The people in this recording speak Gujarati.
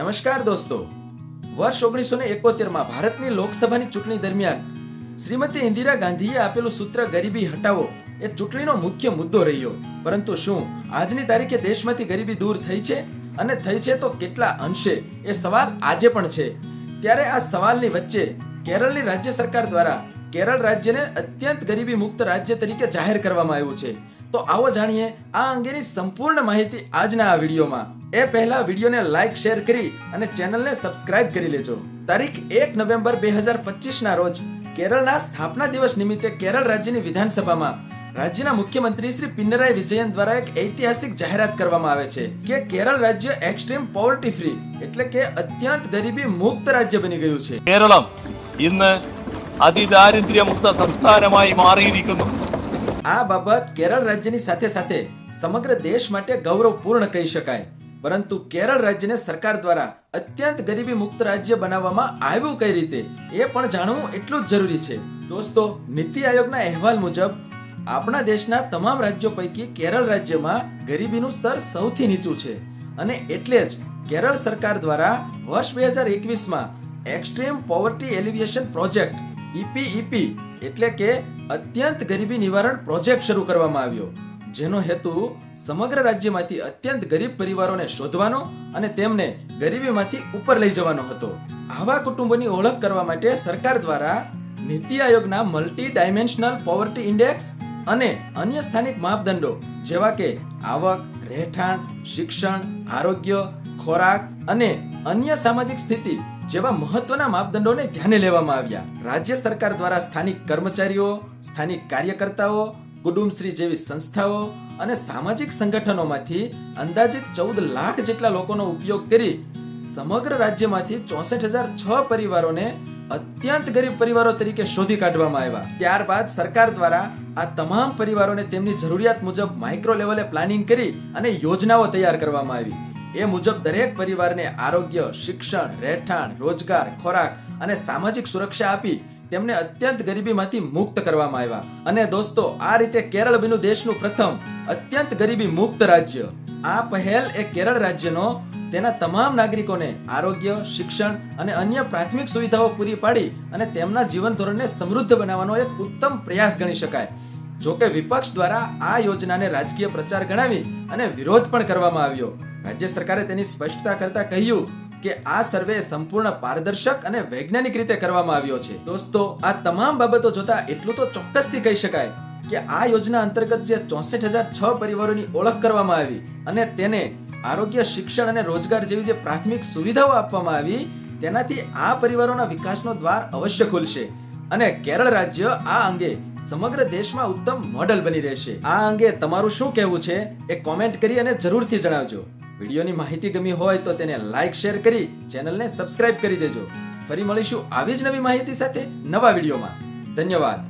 નમસ્કાર દોસ્તો. વર્ષ ઓગણીસો ને એકોતેરમાં ભારતની લોકસભાની ચૂંટણી દરમિયાન શ્રીમતી ઇન્દિરા ગાંધીએ આપેલું સૂત્ર, ગરીબી હટાવો, એ ચૂંટણીનો મુખ્ય મુદ્દો રહ્યો. પરંતુ શું આજની તારીખે દેશમાંથી ગરીબી દૂર થઈ છે? અને થઈ છે તો કેટલા અંશે? એ સવાલ આજે પણ છે. ત્યારે આ સવાલની વચ્ચે કેરળની રાજ્ય સરકાર દ્વારા કેરળ રાજ્યને અત્યંત ગરીબી મુક્ત રાજ્ય તરીકે જાહેર કરવામાં આવ્યું છે. તો આવો જાણીએ આ અંગેની સંપૂર્ણ માહિતી આજના આ વિડીયોમાં એ પહેલા વિડીયોને લાઈક શેર કરી અને ચેનલને સબસ્ક્રાઇબ કરી લેજો તારીખ એક નવેમ્બર બે હજાર પચીસના રોજ કેરળના સ્થાપના દિવસ નિમિત્તે કેરળ રાજ્યની વિધાનસભામાં રાજ્યના મુખ્યમંત્રી શ્રી પિનરાઈ વિજયન દ્વારા એક ઐતિહાસિક જાહેરાત કરવામાં આવે છે કે કેરળ રાજ્ય એક્સ્ટ્રીમ પોવર્ટી ફ્રી એટલે કે અત્યંત ગરીબી મુક્ત રાજ્ય બની ગયું છે കേരളം ഇന്ന് അതിദാരിദ്ര്യമുക്ത സംസ്ഥാനമായി മാറിയിരിക്കുന്നു આ બાબત કેરળ રાજ્યની સાથે સાથે સમગ્ર દેશ માટે ગૌરવપૂર્ણ કહી શકાય. પરંતુ કેરળ રાજ્યને સરકાર દ્વારા અત્યંત ગરીબી મુક્ત રાજ્ય બનાવવામાં આવ્યું કઈ રીતે, એ પણ જાણવું એટલું જ જરૂરી છે. દોસ્તો, નીતિ આયોગના અહેવાલ મુજબ, આપણા દેશના તમામ રાજ્યો પૈકી કેરળ રાજ્યમાં ગરીબીનું સ્તર સૌથી નીચું છે. અને એટલે જ કેરળ સરકાર દ્વારા વર્ષ બે હજાર એકવીસમાં extreme poverty alleviation project EPEP એટલે કે અત્યંત ગરીબી નિવારણ પ્રોજેક્ટ શરૂ કરવામાં આવ્યો, જેનો હેતુ સમગ્ર રાજ્યમાંથી અત્યંત ગરીબ પરિવારોને શોધવાનો અને તેમને ગરીબીમાંથી ઉપર લઈ જવાનો હતો. આવા કુટુંબોની ઓળખ કરવા માટે સરકાર દ્વારા નીતિ આયોગના મલ્ટી ડાયમેન્શનલ પોવર્ટી ઇન્ડેક્સ અને અન્ય સ્થાનિક માપદંડો જેવા કે આવક, રહેઠાણ, શિક્ષણ, આરોગ્ય, ખોરાક અને અન્ય સામાજિક સ્થિતિ જેવા મહત્વના માપદંડોને ધ્યાને લેવામાં આવ્યા. રાજ્ય સરકાર દ્વારા સ્થાનિક કર્મચારીઓ, સ્થાનિક કાર્યકર્તાઓ, કુટુંબશ્રી જેવી સંસ્થાઓ અને સામાજિક સંગઠનોમાંથી અંદાજિત ચૌદ લાખ જેટલા લોકોનો ઉપયોગ કરી સમગ્ર રાજ્યમાંથી ચોસઠ હજાર છ પરિવારોને અત્યંત ગરીબ પરિવારો તરીકે શોધી કાઢવામાં આવ્યા. ત્યારબાદ સરકાર દ્વારા આ તમામ પરિવારોને તેમની જરૂરિયાત મુજબ માઇક્રો લેવલે પ્લાનિંગ કરી અને યોજનાઓ તૈયાર કરવામાં આવી. એ મુજબ દરેક પરિવારને આરોગ્ય, શિક્ષણ, રહેઠાણ, રોજગાર, ખોરાક અને સામાજિક સુરક્ષા આપી તેમને અત્યંત ગરીબીમાંથી મુક્ત કરવામાં આવ્યા. અને દોસ્તો, આ રીતે કેરળ બન્યું દેશનું પ્રથમ અત્યંત ગરીબી મુક્ત રાજ્ય. આ પહેલ એ કેરળ રાજ્યનો તેના તમામ નાગરિકોને આરોગ્ય, શિક્ષણ અને અન્ય પ્રાથમિક સુવિધાઓ પૂરી પાડી અને તેમના જીવન ધોરણને સમૃદ્ધ બનાવવાનો એક ઉત્તમ પ્રયાસ ગણી શકાય. જોકે વિપક્ષ દ્વારા આ યોજનાને રાજકીય પ્રચાર ગણાવી અને વિરોધ પણ કરવામાં આવ્યો. રાજ્ય સરકારે તેની સ્પષ્ટતા કરતા કહ્યું કે આ સર્વે સંપૂર્ણ પારદર્શક અને વૈજ્ઞાનિક રીતે કરવામાં આવ્યો છે. દોસ્તો, આ તમામ બાબતો જોતા એટલું તો ચોક્કસથી કહી શકાય કે આ યોજના અંતર્ગત જે ચોસઠ હજાર છ પરિવારોની ઓળખ કરવામાં આવી અને તેને આરોગ્ય, શિક્ષણ અને રોજગાર જેવી જે પ્રાથમિક સુવિધાઓ આપવામાં આવી, તેનાથી આ પરિવારોના વિકાસનો દ્વાર અવશ્ય ખુલશે અને કેરળ રાજ્ય આ અંગે સમગ્ર દેશમાં ઉત્તમ મોડલ બની રહેશે. આ અંગે તમારું શું કહેવું છે એ કોમેન્ટ કરી અને જરૂરથી જણાવજો. વિડીયોની માહિતી ગમી હોય તો તેને લાઈક શેર કરી ચેનલને સબસ્ક્રાઇબ કરી દેજો. ફરી મળીશું આવી જ નવી માહિતી સાથે નવા વિડીયોમાં. ધન્યવાદ.